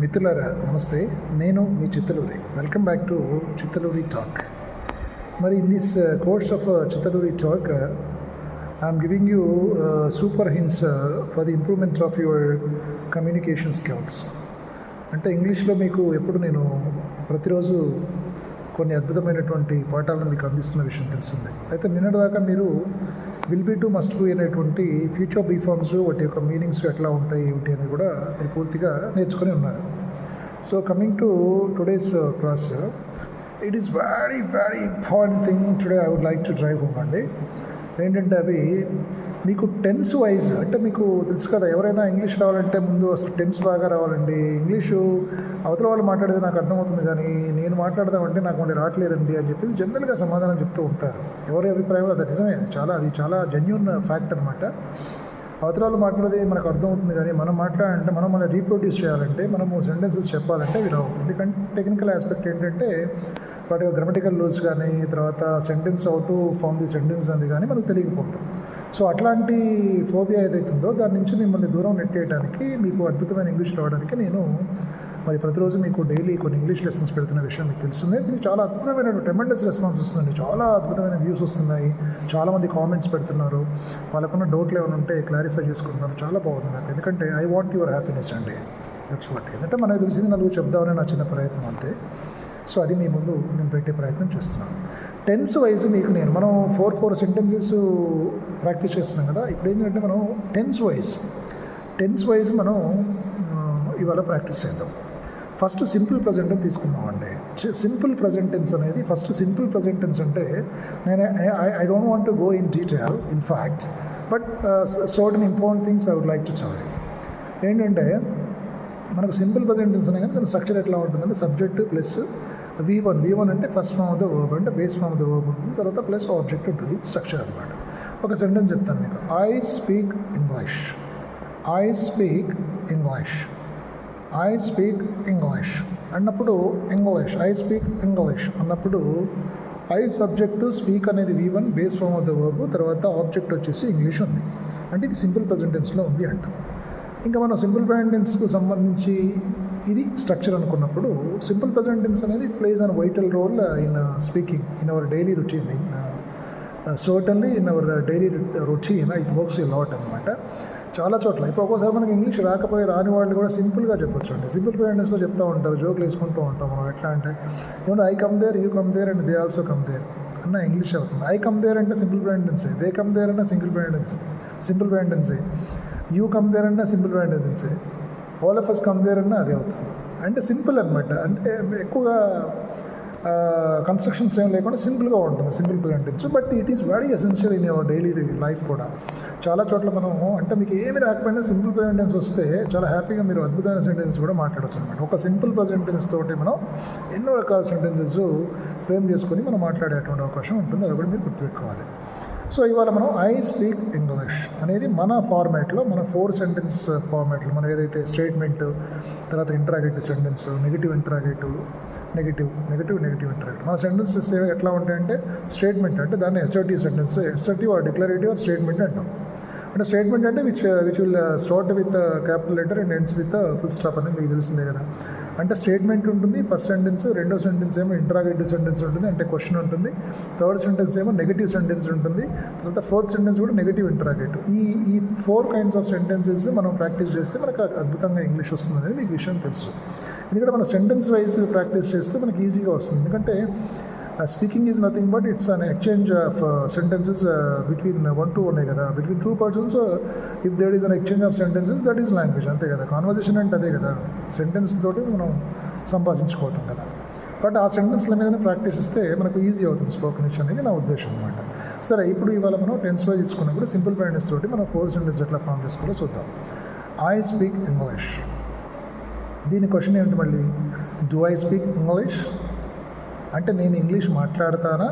మిత్రులారా నమస్తే. నేను మీ Chittaluri. Welcome back to Chittaluri talk మరి in this course of Chittaluri talk I'm giving you super hints for the improvement of your communication skills అంటే ఇంగ్లీష్లో మీకు ఎప్పుడు నేను ప్రతిరోజు కొన్ని అద్భుతమైనటువంటి పాఠాలను మీకు అందిస్తున్న విషయం తెలిసిందే. అయితే నిన్నటిదాకా మీరు will be to must be అనేటువంటి ఫ్యూచర్ బీఫార్మ్స్ వాటి యొక్క మీనింగ్స్ ఎట్లా ఉంటాయి ఏమిటి అనేది కూడా మీరు పూర్తిగా నేర్చుకొని ఉన్నారు. So coming to today's class it is very very important thing today I would like to drive home అండి. ఏంటంటే అవి మీకు టెన్స్ వైజ్ అంటే మీకు తెలుసు కదా ఎవరైనా ఇంగ్లీష్ రావాలంటే ముందు అసలు టెన్స్ బాగా రావాలండి. ఇంగ్లీషు అవతల వాళ్ళు మాట్లాడేది నాకు అర్థమవుతుంది కానీ నేను మాట్లాడదామంటే నాకు మళ్ళీ రావట్లేదండి అని చెప్పి జనరల్గా సమాధానం చెప్తూ ఉంటారు. ఎవరి అభిప్రాయం అది నిజమే. చాలా అది చాలా జెన్యున్ ఫ్యాక్ట్ అనమాట అవతరాలు మాట్లాడేది మనకు అర్థమవుతుంది కానీ మనం మాట్లాడాలంటే మనం మన రీప్రొడ్యూస్ చేయాలంటే మనము సెంటెన్సెస్ చెప్పాలంటే అవి రావు ఎందుకంటే టెక్నికల్ ఆస్పెక్ట్ ఏంటంటే వాటి గ్రామటికల్ రూల్స్ కానీ తర్వాత sentence out form the sentence అది కానీ మనకు తెలియకపోవటం. సో అట్లాంటి ఫోబియా ఏదైతుందో దాని నుంచి మిమ్మల్ని దూరం నెట్టేయడానికి మీకు అద్భుతమైన ఇంగ్లీష్ రావడానికి నేను మరి ప్రతిరోజు మీకు డైలీ కొన్ని ఇంగ్లీష్ లెసన్స్ పెడుతున్న విషయం మీకు తెలుస్తుంది దీనికి చాలా అద్భుతమైన ట్రెమెండస్ రెస్పాన్స్ వస్తుందండి చాలా అద్భుతమైన వ్యూస్ వస్తున్నాయి. చాలామంది కామెంట్స్ పెడుతున్నారు. వాళ్ళకున్న డౌట్లు ఏమైనా ఉంటే క్లారిఫై చేసుకుంటున్నారు. చాలా బాగుంది నాకు. ఎందుకంటే ఐ వాంట్ యువర్ హ్యాపీనెస్ అండి. దట్స్ వాట్ ఎందుకంటే మనకు తెలిసింది నలుగురు చెప్దామని నా చిన్న ప్రయత్నం అంతే. సో అది మీ ముందు నేను పెట్టే ప్రయత్నం చేస్తున్నాను. టెన్స్ వైజ్ మీకు నేను మనం ఫోర్ ఫోర్ సెంటెన్సెస్ ప్రాక్టీస్ చేస్తున్నాం కదా. ఇప్పుడు ఏంటంటే మనం టెన్స్ వైజ్ టెన్స్ వైజ్ మనం ఇవాళ ప్రాక్టీస్ చేద్దాం. ఫస్ట్ సింపుల్ ప్రజెంట్ అని తీసుకుందామండి సింపుల్ ప్రజెంట్ టెన్స్ అనేది ఫస్ట్ సింపుల్ ప్రజెంట్ టెన్స్ అంటే నేను I don't want to go in detail in fact but certain important things I would like to చదివి ఏంటంటే మనకు సింపుల్ ప్రజెంట్ టెన్స్ అనే కానీ దాని స్ట్రక్చర్ ఎట్లా ఉంటుందంటే subject plus V one V one అంటే first form of the verb అంటే base form of the verb ఉంటుంది తర్వాత ప్లస్ ఆబ్జెక్ట్ ఉంటుంది స్ట్రక్చర్ అనమాట ఒక సెంటెన్స్ చెప్తాను మీకు. I speak English. I speak English. I speak English అన్నప్పుడు ఇంగ్లీష్ ఐ స్పీక్ ఇంగ్లీష్ అన్నప్పుడు ఐ సబ్జెక్టు స్పీక్ అనేది V one base form of the verb తర్వాత ఆబ్జెక్ట్ వచ్చేసి ఇంగ్లీష్ ఉంది. అంటే ఇది సింపుల్ ప్రజెంటెన్స్లో ఉంది అంటాం. ఇంకా మనం సింపుల్ ప్రజెంటెన్స్కు సంబంధించి ఇది స్ట్రక్చర్ అనుకున్నప్పుడు సింపుల్ ప్రజెంటెన్స్ అనేది plays an vital role in speaking in our daily routine in certainly in our daily routine it works a lot అనమాట చాలా చోట్ల. ఇప్పుడు ఒక్కోసారి మనకి ఇంగ్లీష్ రాకపోయి రాని వాళ్ళు కూడా సింపుల్గా చెప్పొచ్చు అండి. సింపుల్ ప్రజెంటెన్స్లో చెప్తూ ఉంటారు. జోకులు వేసుకుంటూ ఉంటాం మనం. ఎట్లా అంటే ఏమంటే I come there you come there and they also come there అన్న ఇంగ్లీష్ అవుతుంది. ఐ కమ్ దేర్ అంటే సింపుల్ ప్రజెంటెన్సే దే కమ్ దేర్ అన్న సింగిల్ ప్రజెంటెన్స్ సింపుల్ ప్రజెంటెన్సే యూ కమ్ దేర్ అన్న simple ప్రజెంటెన్సే all of us come there అన్న అదే అవుతుంది. అంటే సింపుల్ అనమాట అంటే ఎక్కువగా కన్స్ట్రక్షన్స్ ఏం లేకుండా సింపుల్గా ఉంటుంది simple present tense but it is very essential in your daily life కూడా. చాలా చోట్ల మనం అంటే మీకు ఏమి రాకపోయినా సింపుల్ ప్రజెంటెన్స్ వస్తే చాలా హ్యాపీగా మీరు అద్భుతమైన సెంటెన్స్ కూడా మాట్లాడవచ్చు అనమాట ఒక సింపుల్ ప్రజెంటెన్స్ తోటి మనం ఎన్నో రకాల సెంటెన్సెస్ ఫ్రేమ్ చేసుకొని మనం మాట్లాడేటువంటి అవకాశం ఉంటుంది. అది కూడా మీరు గుర్తుపెట్టుకోవాలి. సో ఇవాళ మనం ఐ స్పీక్ ఇంగ్లీష్ అనేది మన ఫార్మాట్లో మన ఫోర్ సెంటెన్స్ ఫార్మాట్లో మనం ఏదైతే స్టేట్మెంట్ తర్వాత interrogative sentence negative interrogative negative negative negative interrogative మన సెంటెన్సెస్ ఎట్లా ఉంటాయంటే స్టేట్మెంట్ అంటే దాన్ని assertive sentence assertive or declarative or statement అంటాం. అంటే స్టేట్మెంట్ అంటే which which will start with capital letter and ends with full stop అనేది మీకు తెలిసిందే కదా. అంటే స్టేట్మెంట్ ఉంటుంది ఫస్ట్ సెంటెన్స్ రెండో సెంటెన్స్ ఏమో ఇంట్రాగేటివ్ సెంటెన్స్ ఉంటుంది అంటే క్వశ్చన్ ఉంటుంది. థర్డ్ సెంటెన్స్ ఏమో నెగిటివ్ సెంటెన్స్ ఉంటుంది. తర్వాత ఫోర్త్ సెంటెన్స్ కూడా నెగిటివ్ ఇంట్రాగేటివ్ ఈ ఈ ఫోర్ కైండ్స్ ఆఫ్ సెంటెన్సెస్ మనం ప్రాక్టీస్ చేస్తే మనకు అద్భుతంగా ఇంగ్లీష్ వస్తుంది అనేది మీకు విషయం తెలుసు. ఎందుకంటే మనం సెంటెన్స్ వైజ్ ప్రాక్టీస్ చేస్తే మనకి ఈజీగా వస్తుంది. ఎందుకంటే speaking is nothing but it's an exchange of sentences between one two ఉన్నాయి కదా? Between two persons if there is an exchange of sentences that is language అంతే కదా? కాన్వర్జేషన్ అంటే అదే కదా? సెంటెన్స్ తోటి మనం సంభాషించుకోవటం కదా? బట్ ఆ సెంటెన్స్ల మీదనే ప్రాక్టీస్ ఇస్తే మనకు ఈజీ అవుతుంది స్పోకెన్ ఇంగ్లీష్ అనేది నా ఉద్దేశం అనమాట సరే ఇప్పుడు ఇవాళ మనం టెన్స్ వైజ్ ఇచ్చుకున్నప్పుడు సింపుల్ ప్యారెంట్స్ తోటి మనం ఫోర్ సెంటెన్స్ ఎట్లా ఫామ్ చేసుకోవాలో చూద్దాం. ఐ స్పీక్ ఇంగ్లీష్ దీని క్వశ్చన్ ఏంటి మళ్ళీ? డూ ఐ స్పీక్ ఇంగ్లీష్ అంటే నేను ఇంగ్లీష్ మాట్లాడతానా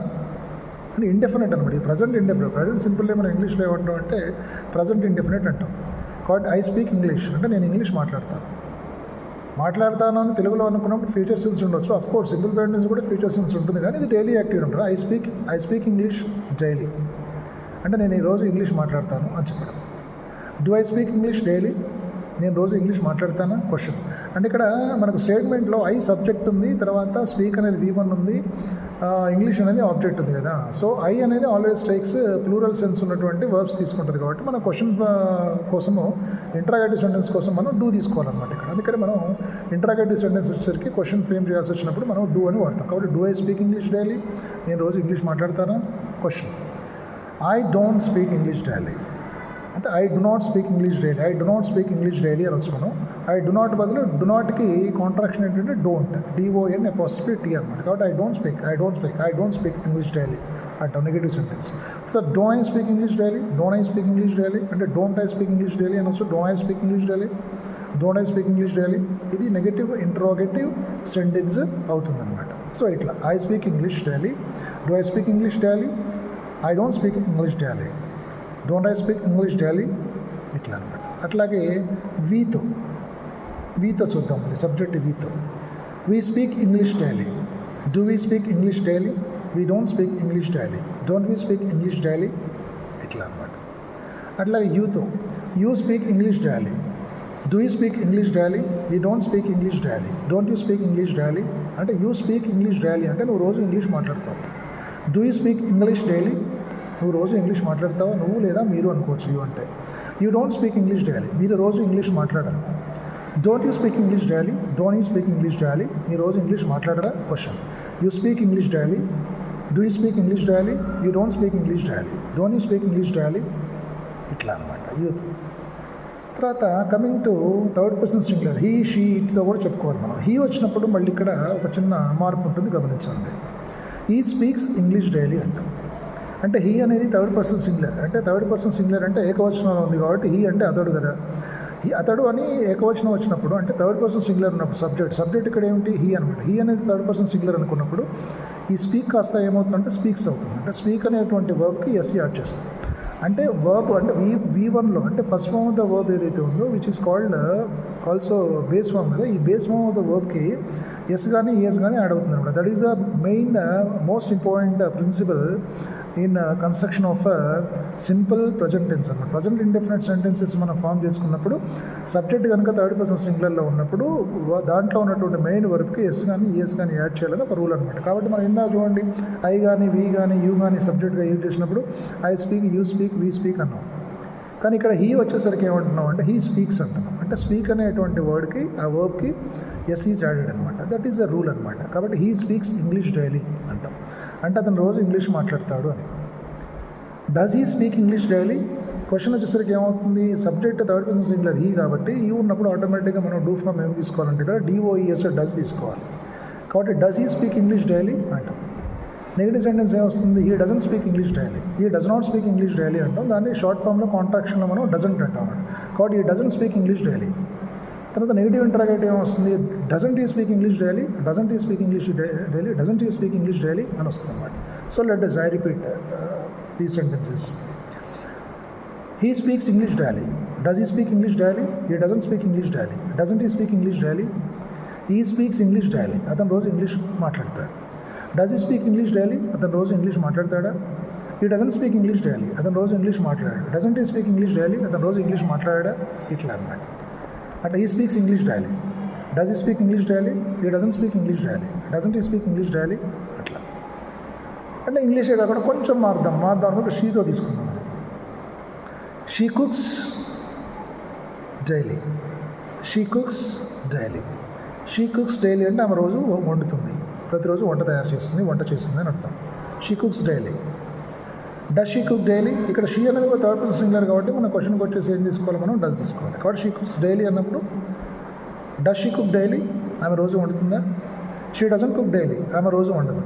అంటే ఇండెఫినెట్ అనమాట ఇది ప్రజెంట్ ఇండెఫినెట్ ప్రజెంట్ సింపుల్ మనం ఇంగ్లీష్లో ఏమంటాం అంటే ప్రజెంట్ ఇండెఫినెట్ అంటాం. కాబట్టి ఐ స్పీక్ ఇంగ్లీష్ అంటే నేను ఇంగ్లీష్ మాట్లాడతాను. మాట్లాడతాను అని తెలుగులో అనుకున్నప్పుడు ఫ్యూచర్ సెన్స్ ఉండొచ్చు. అఫ్ కోర్స్ సింపుల్ ప్రెగ్నెన్సీ కూడా ఫ్యూచర్ సెన్స్ ఉంటుంది. కానీ ఇది డైలీ యాక్టివ్ ఉంటుంది I speak I speak English daily అంటే నేను ఈరోజు ఇంగ్లీష్ మాట్లాడతాను అని చెప్పడం. Do I speak English daily నేను రోజు ఇంగ్లీష్ మాట్లాడతానా? క్వశ్చన్ అంటే ఇక్కడ మనకు స్టేట్మెంట్లో ఐ సబ్జెక్ట్ ఉంది తర్వాత స్పీక్ అనేది వి వన్ ఉంది ఇంగ్లీష్ అనేది ఆబ్జెక్ట్ ఉంది కదా. సో ఐ అనేది ఆల్వేస్ టేక్స్ ప్లూరల్ సెన్స్ ఉన్నటువంటి వర్బ్స్ తీసుకుంటుంది కాబట్టి మన క్వశ్చన్ కోసము ఇంట్రాగేటివ్ సెంటెన్స్ కోసం మనం డూ తీసుకోవాలన్నమాట ఇక్కడ. అందుకని మనం ఇంట్రాగేటివ్ సెంటెన్స్ వచ్చేసరికి క్వశ్చన్ ఫ్రేమ్ చేయాల్సి వచ్చినప్పుడు మనం డూ అని వాడతాం. కాబట్టి do I speak English daily నేను రోజు English మాట్లాడతానా? Question I don't speak English daily అంటే I do not speak English daily I do not speak English daily అని వచ్చుకున్నాం. ఐ డు నాట్ బదులు డు నాట్కి కాంట్రాక్షన్ ఏంటంటే don't D O N apostrophe T అనమాట కాబట్టి I don't speak I don't speak I don't speak English daily అంటాం negative sentence so do I speak English daily don't I speak English daily అంటే don't I speak English daily అనొచ్చు don't I speak English daily don't I speak English daily ఇది negative interrogative sentence అవుతుందన్నమాట so ఇట్లా I speak English daily do I speak English daily I don't speak English daily don't I speak English daily ఇట్లా అనమాట అట్లాగే వీతో వీతో చూద్దాం subject వీతో we speak English daily do we speak English daily we don't speak English daily don't we speak English daily ఇట్లా అనమాట అట్లాగే యూతో you speak English daily do you speak English daily you don't speak English daily don't you speak English daily అంటే you speak English daily అంటే నువ్వు రోజు English మాట్లాడతావు do you speak English daily నువ్వు రోజు ఇంగ్లీష్ మాట్లాడతావా నువ్వు లేదా మీరు అనుకోవచ్చు యూ అంటే you don't speak English daily మీరు రోజు ఇంగ్లీష్ మాట్లాడరు don't you speak English daily don't you speak English daily ఈ రోజు ఇంగ్లీష్ మాట్లాడరా? Question you speak English daily do you speak English daily you don't speak English daily don't you speak English daily ఇట్లా అనమాట యూత్ తర్వాత coming to third person singular he she ఇట్తో కూడా చెప్పుకోవాలి మనం. హీ వచ్చినప్పుడు మళ్ళీ ఇక్కడ ఒక చిన్న మార్పు ఉంటుంది. గమనించండి. ఈ స్పీక్స్ ఇంగ్లీష్ డైలీ అంటాం. అంటే హీ అనేది థర్డ్ పర్సన్ సింగులర్ అంటే థర్డ్ పర్సన్ సింగులర్ అంటే ఏకవచనంలో ఉంది కాబట్టి హీ అంటే అతడు కదా. అతడు అని ఏకవచనం వచ్చినప్పుడు అంటే థర్డ్ పర్సన్ సింగులర్ ఉన్నప్పుడు సబ్జెక్ట్ సబ్జెక్ట్ ఇక్కడ ఏమిటి? హీ అనమాట హీ అనేది థర్డ్ పర్సన్ సింగులర్ అనుకున్నప్పుడు ఈ స్పీక్ కాస్త ఏమవుతుందంటే స్పీక్స్ అవుతుంది. అంటే స్పీక్ అనేటువంటి వర్బ్కి ఎస్సీ యాడ్ చేస్తుంది. అంటే వర్బ్ అంటే వి వి వన్లో అంటే first form of the verb ఏదైతే ఉందో which is called also base form కదా ఈ బేస్ ఫామ్ ఆఫ్ ద వర్బ్కి ఎస్ కానీ ఏఎస్ కానీ యాడ్ అవుతుంది అనమాట. That is the main most important principle in construction of simple present tense అనమాట. ప్రజెంట్ ఇండెఫినెట్ సెంటెన్సెస్ మనం ఫామ్ చేసుకున్నప్పుడు సబ్జెక్ట్ కనుక థర్డ్ పర్సన్ సింగులర్లో ఉన్నప్పుడు దాంట్లో ఉన్నటువంటి మెయిన్ వర్బ్కి ఎస్ కానీ ఈఎస్ కానీ యాడ్ చేయాలని ఒక రూల్ అనమాట. కాబట్టి మనం ఇందాక చూడండి ఐ కానీ వి కానీ యూ కానీ సబ్జెక్ట్గా యూజ్ చేసినప్పుడు I speak you speak we speak అన్నాం. కానీ ఇక్కడ హీ వచ్చేసరికి ఏమంటున్నాం అంటే హీ స్పీక్స్ అంటున్నాం అంటే స్పీక్ అనేటువంటి వర్డ్కి ఆ వర్బ్కి ఎస్ ఈజ్ యాడెడ్ అనమాట దట్ ఈస్ ద రూల్ అనమాట కాబట్టి హీ స్పీక్స్ ఇంగ్లీష్ డైలీ అంటాం. అంటే అతను రోజు ఇంగ్లీష్ మాట్లాడతాడు అని. Does he speak English daily question వచ్చేసరికి ఏమవుతుంది? Subject third person singular he కాబట్టి ఈ ఉన్నప్పుడు ఆటోమేటిక్గా మనం డూ ఫ్రమ్ ఏం తీసుకోవాలంటే ఇక్కడ D O E S does తీసుకోవాలి. కాబట్టి does he speak English daily అంటాం. నెగిటివ్ సెంటెన్స్ ఏమొస్తుంది he doesn't speak English daily he does not speak English daily అంటాం. దాన్ని షార్ట్ ఫామ్లో కాంట్రాక్షన్లో మనం డజంట్ అంటాం కాబట్టి he doesn't speak English daily తర్వాత నెగిటివ్ ఇంటరాగేటివ్ ఏమొస్తుంది doesn't he speak English daily doesn't he speak English daily doesn't he speak English daily అని వస్తుంది అనమాట so let us I repeat the sentences he speaks English daily does he speak English daily he doesn't speak English daily doesn't he speak English daily he speaks English daily అతను రోజు English మాట్లాడతాడు. Does he speak English daily అతను రోజు English మాట్లాడతాడా? He doesn't speak English daily అతను రోజు English మాట్లాడాడు. Doesn't he speak English daily అతను రోజు ఇంగ్లీష్ మాట్లాడా ఇట్లా అనమాట అట్లా he speaks English daily does he speak English daily he doesn't speak English daily doesn't he speak English daily అట్లా. అంటే ఇంగ్లీషే కాకుండా కొంచెం మారుద్దాం. మారుదాం అనుకుంటే షీతో తీసుకుందాం. She cooks daily she cooks daily she cooks daily అంటే ఆమె రోజు వండుతుంది. ప్రతిరోజు వంట తయారు చేస్తుంది వంట చేస్తుంది అని అర్థం. She cooks daily does she cook daily ఇక్కడ షీ అనేది ఒక థర్డ్ పర్సన్ సింగులర్ కాబట్టి మన క్వశ్చన్కి వచ్చేసి ఏం తీసుకోవాలి మనం? డస్ తీసుకోవాలి. కాబట్టి షీ కుక్స్ డైలీ అన్నప్పుడు డస్ షీ కుక్ డైలీ ఆమె రోజు వండుతుందా? షీ డజన్ కుక్ డైలీ ఆమె రోజు వండదు?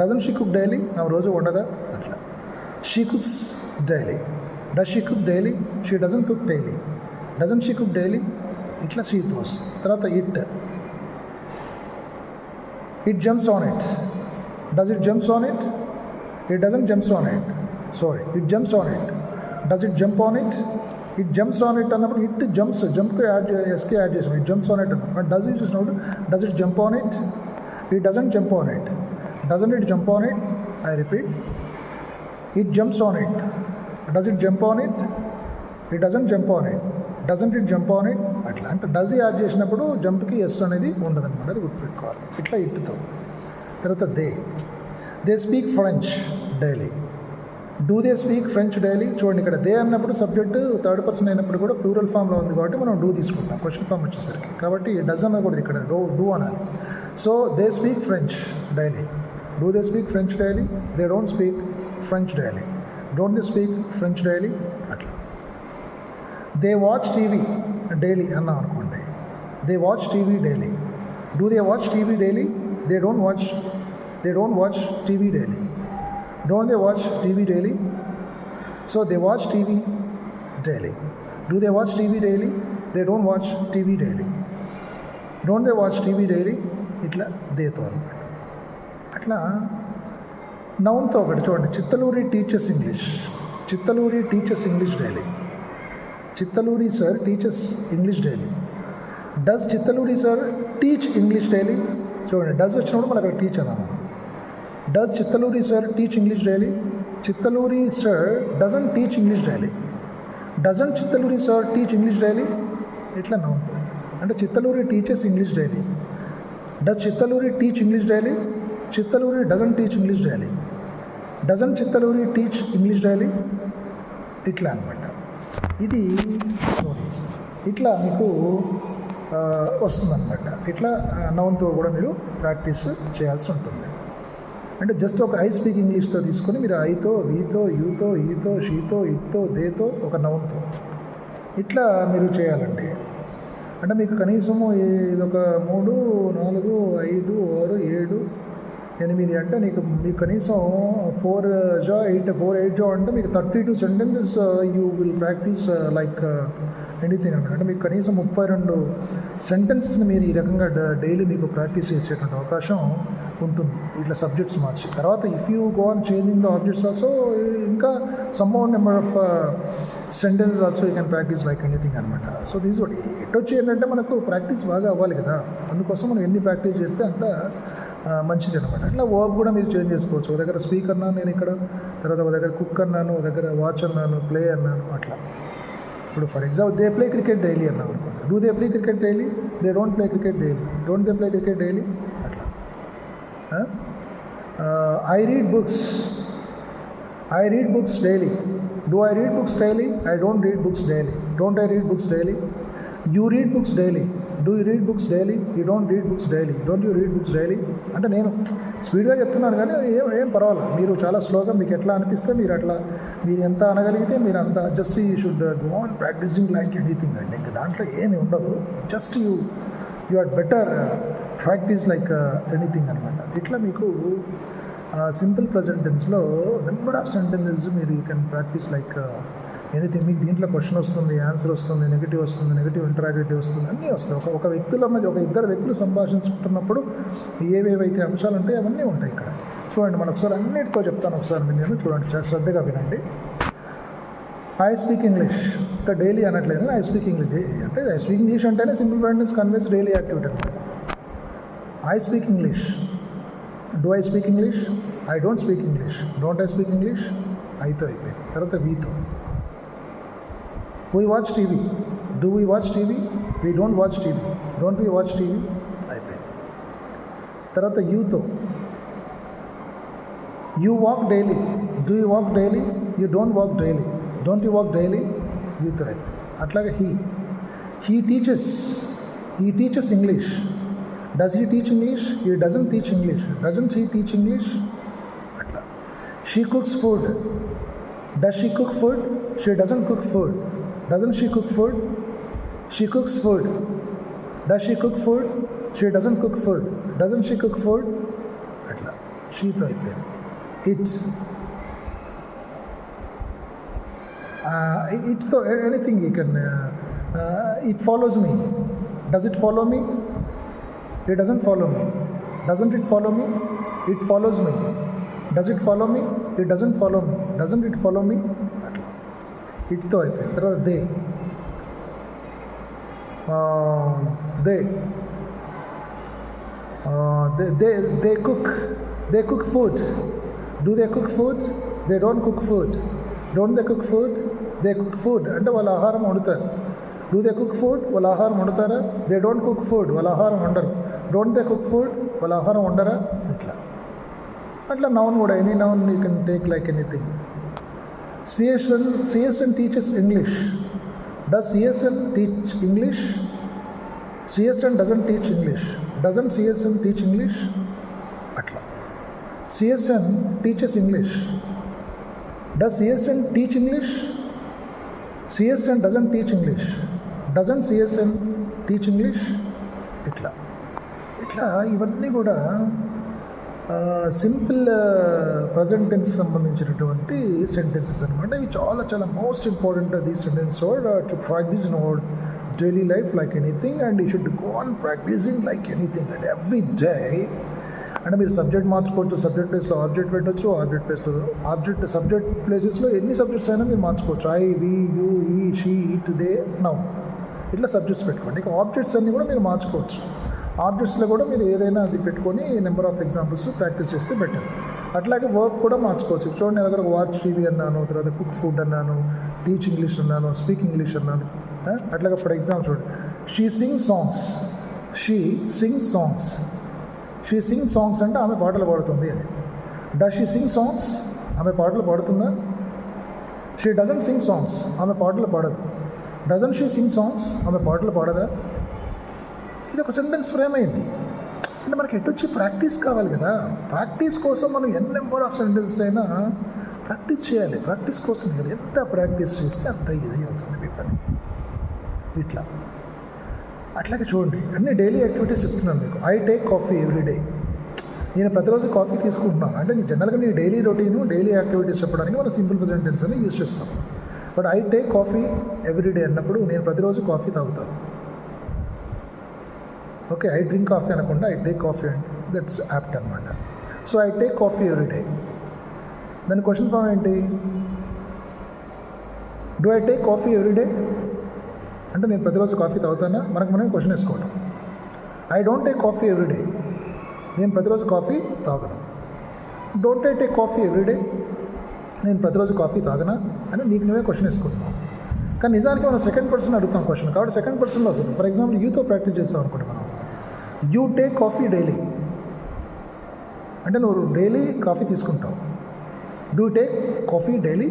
డజన్ షీ కుక్ డైలీ ఆమె రోజు వండదా? అట్లా. She cooks daily does she cook daily she doesn't cook daily doesn't she cook daily ఇట్లా షీతో వస్తుంది తర్వాత it it jumps on it does it jumps on it it doesn't jumps on it sorry it jumps on it does it jump on it it jumps on it అన్నప్పుడు it jumps జంప్కి add ఎస్కే add చేసాం it jumps on it అన్నప్పుడు but does it చూసినప్పుడు does it jump on it it doesn't jump on it doesn't it jump on it I repeat it jumps on it does it jump on it it doesn't jump on it doesn't it jump on it I అట్లా. అంటే does add చేసినప్పుడు జంప్కి yes అనేది ఉండదన్నమాట. అది గుర్తుపెట్టుకోవాలి. ఇట్లా ఇట్టుతో తర్వాత they. They speak French daily. Do they speak French daily? చూడండి ఇక్కడ దే అన్నప్పుడు సబ్జెక్ట్ థర్డ్ పర్సన్ అయినప్పుడు కూడా ప్లూరల్ ఫామ్లో ఉంది కాబట్టి మనం డూ తీసుకుంటాం. క్వశ్చన్ ఫామ్ వచ్చేసరికి. కాబట్టి డజ్ కూడా ఇక్కడ. డో డూ అనాలి. So they speak French daily. Do they speak French daily? They don't speak French daily. Don't they speak French daily? అట్లా. They watch TV. డైలీ అన్నాం అనుకోండి. They watch TV daily do they watch TV daily they don't watch they don't watch TV daily don't they watch TV daily so they watch TV daily do they watch TV daily they don't watch TV daily don't they watch TV daily ఇట్లా దేతో అనమాట అట్లా నౌన్తో ఒకటి చూడండి. Chittaluri teachers English Chittaluri teachers English daily Chittaluri sir teaches English daily does Chittaluri sir teach English daily చూడండి does వచ్చినప్పుడు మనకు అక్కడ టీచ్ అన్నాము does Chittaluri sir teach English daily Chittaluri sir doesn't teach English daily doesn't Chittaluri sir teach English daily ఇట్లా నవ్వుతాం అంటే Chittaluri teachers English daily does Chittaluri teach English daily Chittaluri doesn't teach English daily doesn't Chittaluri teach English daily ఇట్లా అనమాట ఇది ఇట్లా మీకు వస్తుందన్నమాట. ఇట్లా నవంతో కూడా మీరు ప్రాక్టీస్ చేయాల్సి ఉంటుంది. అంటే జస్ట్ ఒక ఐ స్పీక్ ఇంగ్లీష్తో తీసుకొని మీరు ఐతో వీతో యూతో ఈతో షీతో ఇట్తో దేతో ఒక నవంతో. ఇట్లా మీరు చేయాలండి. అంటే మీకు కనీసము ఒక మూడు నాలుగు ఐదు ఆరు ఏడు ఎనిమిది అంటే నీకు మీకు కనీసం ఫోర్ జా ఎయిట్ ఫోర్ ఎయిట్ జా అంటే మీకు thirty two sentences you will practice like anything అనమాట అంటే మీకు కనీసం ముప్పై రెండు సెంటెన్సెస్ని మీరు ఈ రకంగా డైలీ మీకు ప్రాక్టీస్ చేసేటువంటి అవకాశం ఉంటుంది. ఇట్లా సబ్జెక్ట్స్ మార్చి. తర్వాత if you go on changing the objects also ఇంకా some number of sentences also you can practice like anything అనమాట సో దీస్ ఒకటి ఎట్టొచ్చి ఏంటంటే మనకు ప్రాక్టీస్ బాగా అవ్వాలి కదా. అందుకోసం మనం ఎన్ని ప్రాక్టీస్ చేస్తే అంత మంచిది అనమాట అట్లా వర్క్ కూడా మీరు చేంజ్ చేసుకోవచ్చు. ఒక దగ్గర స్పీక్ అన్నాను నేను ఇక్కడ తర్వాత ఒక దగ్గర కుక్ అన్నాను ఒక దగ్గర వాచ్ అన్నాను ప్లే అన్నాను అట్లా. ఇప్పుడు for example they play cricket daily అన్నాం అనుకోండి. Do they play cricket daily they don't play cricket daily don't they play cricket daily I read books I read books daily do I read books daily I don't read books daily don't I read books daily you read books daily do you read books daily you don't read books daily don't you read books daily అంటే నేను స్పీడ్గా చెప్తున్నాను కానీ ఏం ఏం పర్వాలేదు. మీరు చాలా స్లోగా మీకు ఎట్లా అనిపిస్తే మీరు అట్లా మీరు ఎంత అనగలిగితే మీరు అంత just you should go on practicing like anything అండి ఇంకా దాంట్లో ఏమి ఉండదు. Just you you are better practice like anything అనమాట ఇట్లా మీకు సింపుల్ ప్రజెంట్ టెన్స్లో నెంబర్ ఆఫ్ సెంటెన్సెస్ మీరు you can practice like anything మీకు దీంట్లో క్వశ్చన్ వస్తుంది ఆన్సర్ వస్తుంది నెగిటివ్ వస్తుంది నెగిటివ్ ఇంటరాగేటివ్ వస్తుంది అన్నీ వస్తాయి. ఒక ఒక వ్యక్తుల మధ్య ఒక ఇద్దరు వ్యక్తులు సంభాషించుకుంటున్నప్పుడు ఏవేవైతే అంశాలు ఉంటాయి అవన్నీ ఉంటాయి ఇక్కడ. చూడండి మనం ఒకసారి అన్నిటితో చెప్తాను ఒకసారి నేను చూడండి చాలా శ్రద్ధగా వినండి. ఐ స్పీక్ ఇంగ్లీష్ ఇంకా డైలీ అనట్లేదు ఐ స్పీక్ ఇంగ్లీష్ అంటే ఐ స్పీక్ ఇంగ్లీష్ అంటేనే సింపుల్ బ్రాండ్నెస్ కన్వేస్ డైలీ యాక్టివిటీ అనమాట I speak English do I speak English I don't speak English don't I speak English ఐతో అయిపోయింది తర్వాత వీతో we watch TV do we watch TV we don't watch TV don't we watch TV అయిపోయింది తర్వాత యూతో you walk daily do you walk daily you don't walk daily don't you walk daily యూతో అయిపోయింది అట్లాగే he he teachers he teachers English Does he teach English? He doesn't teach English. Doesn't he teach English? Atla. She cooks food. Does she cook food? She doesn't cook food. Doesn't she cook food? She cooks food. Does she cook food? She doesn't cook food. Doesn't she cook food? Atla. She It. Uh, it so anything you can. Uh, uh, it follows me. Does it follow me? It doesn't follow me doesn't it follow me it follows me does it follow me it doesn't follow me doesn't it follow me అట్లా ఇట్తో అయిపోయింది తర్వాత they they they they they cook they cook food do they cook food they don't cook food don't they cook food they cook food అంటే వాళ్ళు ఆహారం వండుతారు do they cook food వాళ్ళ ఆహారం వండుతారా దే డోంట్ కుక్ ఫుడ్ వాళ్ళ ఆహారం వండరు డోంట్ దే కుక్ ఫుడ్ వాళ్ళ ఆహారం వండరా ఇట్లా అట్లా. నౌన్ కూడా any noun you can take like anything CSN CSN teachers English does CSN teach English CSN doesn't teach English doesn't CSN teach English అట్లా. CSN teachers English does CSN teach English CSN doesn't teach English doesn't CSN teach English ఇట్లా ఇవన్నీ కూడా simple present టెన్స్కి సంబంధించినటువంటి sentences అనమాట ఇవి చాలా చాలా most important the sentence word to practice in our daily life like anything and you should go on practicing like anything and every day అంటే మీరు సబ్జెక్ట్ మార్చుకోవచ్చు సబ్జెక్ట్ ప్లేస్లో ఆబ్జెక్ట్ పెట్టవచ్చు ఆబ్జెక్ట్ ప్లేస్లో ఆబ్జెక్ట్ సబ్జెక్ట్ ప్లేసెస్లో ఎన్ని సబ్జెక్ట్స్ అయినా మీరు మార్చుకోవచ్చు. I we you he she it they now ఇట్లా సబ్జెక్ట్స్ పెట్టుకోండి. ఇక ఆబ్జెక్ట్స్ అన్నీ కూడా మీరు మార్చుకోవచ్చు. ఆబ్జెక్ట్స్లో కూడా మీరు ఏదైనా అది పెట్టుకొని నెంబర్ ఆఫ్ ఎగ్జాంపుల్స్ ప్రాక్టీస్ చేస్తే బెటర్ అట్లాగే వర్క్ కూడా మార్చుకోవచ్చు. చూడండి నేను దగ్గర వాచ్ టీవీ అన్నాను తర్వాత కుక్ ఫుడ్ అన్నాను టీచ్ ఇంగ్లీష్ అన్నాను స్పీక్ ఇంగ్లీష్ అన్నాను అట్లాగే ఫర్ ఎగ్జాంపుల్ చూడండి she sing songs she sing songs she sing songs అంటే ఆమె పాటలు పాడుతుంది అని. డస్ షీ సింగ్ సాంగ్స్ ఆమె పాటలు పాడుతుందా? షీ డజంట్ సింగ్ సాంగ్స్ ఆమె పాటలు పాడదు. డజన్ షీ సింగ్ సాంగ్స్ ఆమె పాటలు పాడదా? ఇది ఒక సెంటెన్స్ ఫ్రేమ్ అయింది. అంటే మనకి ఎటు వచ్చి ప్రాక్టీస్ కావాలి కదా? ప్రాక్టీస్ కోసం మనం ఎన్ని నెంబర్ ఆఫ్ సెంటెన్స్ అయినా ప్రాక్టీస్ చేయాలి. ప్రాక్టీస్ కోసం కదా ఎంత ప్రాక్టీస్ చేస్తే అంత ఈజీ అవుతుంది మీ పని ఇట్లా. అట్లాగే చూడండి అన్ని డైలీ యాక్టివిటీస్ చెప్తున్నాను మీకు. I take coffee every day నేను ప్రతిరోజు కాఫీ తీసుకుంటున్నాను. అంటే నీ జనరల్గా నీ డైలీ రొటీన్ డైలీ యాక్టివిటీస్ చెప్పడానికి మనం సింపుల్ ప్రెజెంటెన్స్ అని యూజ్ చేస్తాం. But I take coffee every day అన్నప్పుడు నేను ప్రతిరోజు కాఫీ తాగుతాను. ఓకే ఐ డ్రింక్ కాఫీ అనకుండా ఐ టేక్ కాఫీ అంటే దట్స్ యాప్ట్ అనమాట so I take coffee every day. దాని క్వశ్చన్ ఫామ్ ఏంటి? Do I take coffee every day? అంటే నేను ప్రతిరోజు కాఫీ తాగుతానా? మనకు మనం క్వశ్చన్ వేసుకోవడం I don't take coffee every day. నేను ప్రతిరోజు కాఫీ తాగను. Don't I take coffee every day? నేను ప్రతిరోజు కాఫీ తాగనా? అని నీకు నువ్వే క్వశ్చన్ వేసుకుంటున్నావు. కానీ నిజానికి మనం సెకండ్ పర్సన్ అడుగుతాం క్వశ్చన్. కాబట్టి సెకండ్ పర్సన్లో వస్తుంది. ఫర్ ఎగ్జాంపుల్ యూతో ప్రాక్టీస్ చేస్తాం అనుకుంటున్నాం మనం. You take coffee daily. అంటే నువ్వు డైలీ కాఫీ తీసుకుంటావు. Do take coffee daily.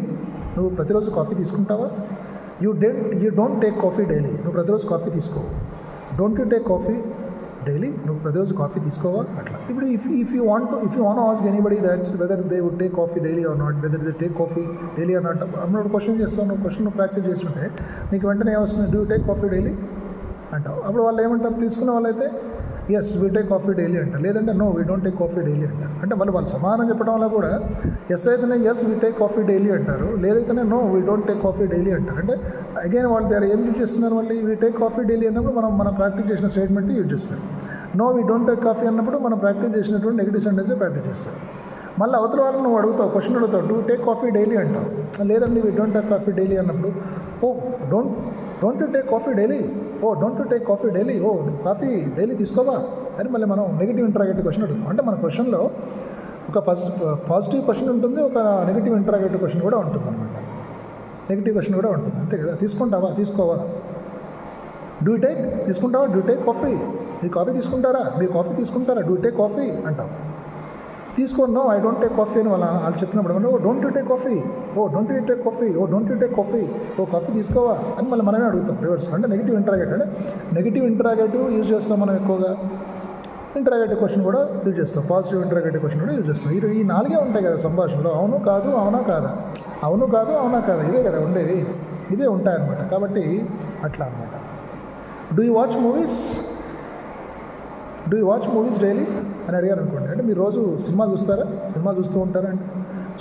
నువ్వు ప్రతిరోజు కాఫీ తీసుకుంటావా? You don't you don't take coffee daily. నువ్వు ప్రతిరోజు కాఫీ తీసుకో. Don't you take coffee daily. నువ్వు ప్రతిరోజు కాఫీ తీసుకోవా? అట్లా. ఇప్పుడు if if you want if you want ask anybody that's whether they would take coffee daily or not whether they take coffee daily or not అప్పుడు question చేస్తావు. నువ్వు question నువ్వు practice చేస్తుంటే నీకు వెంటనే ఏమొస్తుంది డూ టేక్ కాఫీ డైలీ? అంటావు. అప్పుడు వాళ్ళు ఏమంటారు? తీసుకునే వాళ్ళైతే yes we take coffee daily అంటారు లేదంటే no we don't take coffee daily అంటారు అంటే మళ్ళీ వాళ్ళు సమానం చెప్పడం వల్ల కూడా ఎస్ అయితేనే yes we take coffee daily అంటారు. లేదైతేనే no we don't take coffee daily అంటారు. అంటే అగైన్ వాళ్ళు దగ్గర ఏం యూజ్ చేస్తున్నారు మళ్ళీ? వీ టేక్ కాఫీ డైలీ అన్నప్పుడు మనం మనం ప్రాక్టీస్ చేసిన స్టేట్మెంట్ యూజ్ చేస్తారు. No we don't take coffee అన్నప్పుడు మనం ప్రాక్టీస్ చేసినటువంటి నెగిటివ్ సెంటెన్సే ప్రాక్టీస్ చేస్తారు. మళ్ళీ అవతల వాళ్ళని నువ్వు అడుగుతావు క్వశ్చన్ అడుగుతావు డూ టేక్ కాఫీ డైలీ అంటావు. లేదండి we don't take coffee daily అన్నప్పుడు oh, oh don't don't take coffee daily oh don't take coffee daily oh coffee daily తీసుకోవా? అని మళ్ళీ మనం నెగిటివ్ ఇంటరాగేటివ్ క్వశ్చన్ అడుగుతాం. అంటే మన క్వశ్చన్లో ఒక పాజిటివ్ క్వశ్చన్ ఉంటుంది ఒక నెగిటివ్ ఇంటరాగేటివ్ క్వశ్చన్ కూడా ఉంటుంది అనమాట నెగిటివ్ క్వశ్చన్ కూడా ఉంటుంది. అంతే కదా? తీసుకుంటావా? తీసుకోవా? డూ టేక్ తీసుకుంటావా? డూ టేక్ కాఫీ మీరు కాఫీ తీసుకుంటారా? మీరు కాఫీ తీసుకుంటారా? డూ టేక్ కాఫీ అంటావు. తీసుకోను ఐ డోంట్ టేక్ కాఫీ అని వాళ్ళ వాళ్ళు చెప్పినప్పుడు మనం, ఓ don't you take coffee? Oh don't you take coffee? Oh don't you take coffee? Oh coffee తీసుకోవా? అని మళ్ళీ మనమే అడుగుతాం రివర్స్. అంటే నెగిటివ్ ఇంటరాగేటివ్ అంటే నెగిటివ్ ఇంటరాగేటివ్ యూజ్ చేస్తాం మనం ఎక్కువగా. ఇంటరాగేటివ్ క్వశ్చన్ కూడా యూజ్ చేస్తాం పాజిటివ్ ఇంటరాగేటివ్ క్వశ్చన్ కూడా యూజ్ చేస్తాం. ఈ ఈ నాలుగే ఉంటాయి కదా సంభాషణలో అవును కాదు అవునా కాదా? అవును కాదు అవునా కాదా? ఇవే కదా ఉండేవి. ఇవే ఉంటాయన్నమాట. కాబట్టి అట్లా అనమాట do you watch movies do you watch movies daily అని అడిగారు అనుకోండి. అంటే మీరు రోజు సినిమా చూస్తారా? సినిమా చూస్తూ ఉంటారా అంటే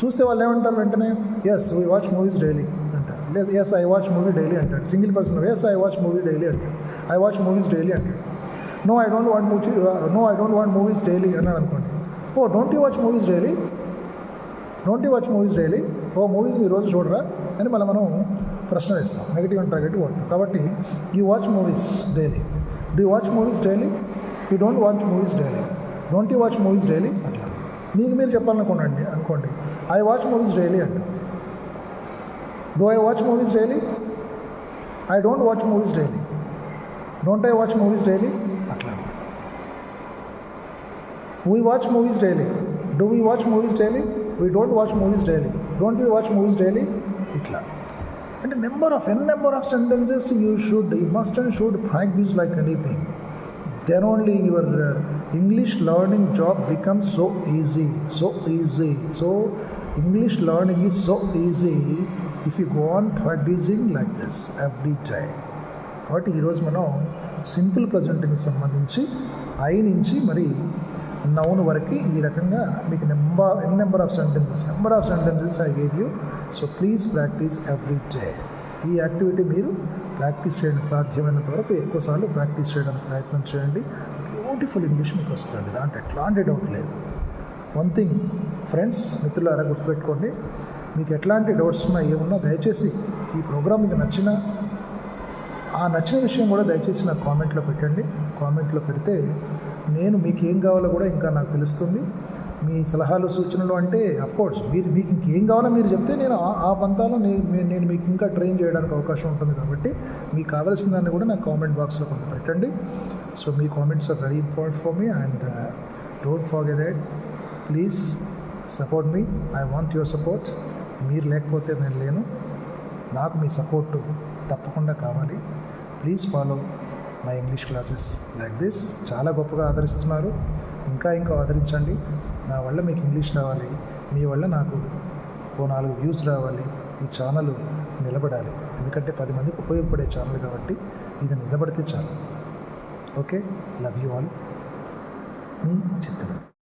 చూస్తే వాళ్ళు ఏమంటారు వెంటనే? Yes we watch movies daily అంటారు. లేదు yes I watch movie daily అంటాడు. Single person yes I watch movie daily అంటాడు. ఐ వాచ్ మూవీస్ డైలీ అంటాడు. No I don't want movie no I don't want movies daily అన్నాడు అనుకోండి. ఓ don't you watch movies daily don't you watch movies daily oh movies మీరు రోజు చూడరా? అని మళ్ళీ మనం ప్రశ్న వేస్తాం. నెగిటివ్ అండ్ టార్గెట్ వాడతాం. కాబట్టి you watch movies daily do watch movies daily you don't watch movies daily don't you watch movies daily అట్లా. మీకు మీరు చెప్పాలనుకోండి అనుకోండి. ఐ వాచ్ మూవీస్ డైలీ అంట do I watch movies daily I don't watch movies daily don't I watch movies daily అట్లా. We watch movies daily do we watch movies daily we don't watch movies daily don't you watch movies daily ఇట్లా. అంటే number of n number of sentences you should you must and should practice like anything then only your English learning job become so easy so easy so English learning is so easy if you go on on like this every every కాబట్టి ఈరోజు మనం simple ప్రజెంట్కి సంబంధించి I నుంచి మరి noun వరకు ఈ రకంగా మీకు number n number of sentences number of sentences I gave you so please practice every day ఈ యాక్టివిటీ మీరు ప్రాక్టీస్ చేయడం సాధ్యమైనంత వరకు ఎక్కువసార్లు ప్రాక్టీస్ చేయడానికి ప్రయత్నం చేయండి. బ్యూటిఫుల్ ఇంగ్లీష్ మీకు వస్తుంది. దాంట్లో ఎట్లాంటి డౌట్ లేదు. వన్ థింగ్ ఫ్రెండ్స్ మిత్రులారా గుర్తుపెట్టుకోండి. మీకు ఎట్లాంటి డౌట్స్ ఉన్నా ఏమున్నా దయచేసి ఈ ప్రోగ్రామ్ మీకు నచ్చిన ఆ నచ్చిన విషయం కూడా దయచేసి నాకు కామెంట్లో పెట్టండి. కామెంట్లో పెడితే నేను మీకు ఏం కావాలో కూడా ఇంకా నాకు తెలుస్తుంది. మీ సలహాలు సూచనలు అంటే అఫ్కోర్స్ మీరు మీకు ఇంకేం కావాలో మీరు చెప్తే నేను ఆ- పంతాలు పంతాలో నేను మీకు ఇంకా ట్రైన్ చేయడానికి అవకాశం ఉంటుంది కాబట్టి మీకు కావాల్సిన దాన్ని కూడా నాకు కామెంట్ బాక్స్లో కొంత పెట్టండి. So me comments are very important for me and don't forget that please support me I want your support మీరు లేకపోతే నేను లేను. నాకు మీ సపోర్టు తప్పకుండా కావాలి. Please follow my English classes like this చాలా గొప్పగా ఆదరిస్తున్నారు. ఇంకా ఇంకా ఆదరించండి. నా వల్ల మీకు ఇంగ్లీష్ రావాలి. మీ వల్ల నాకు ఓ నాలుగు వ్యూస్ రావాలి. ఈ ఛానల్ నిలబడాలి. ఎందుకంటే పది మందికి ఉపయోగపడే ఛానల్ కాబట్టి ఇది నిలబడితే చాలు. Okay? Love you all. Me చిత్తలు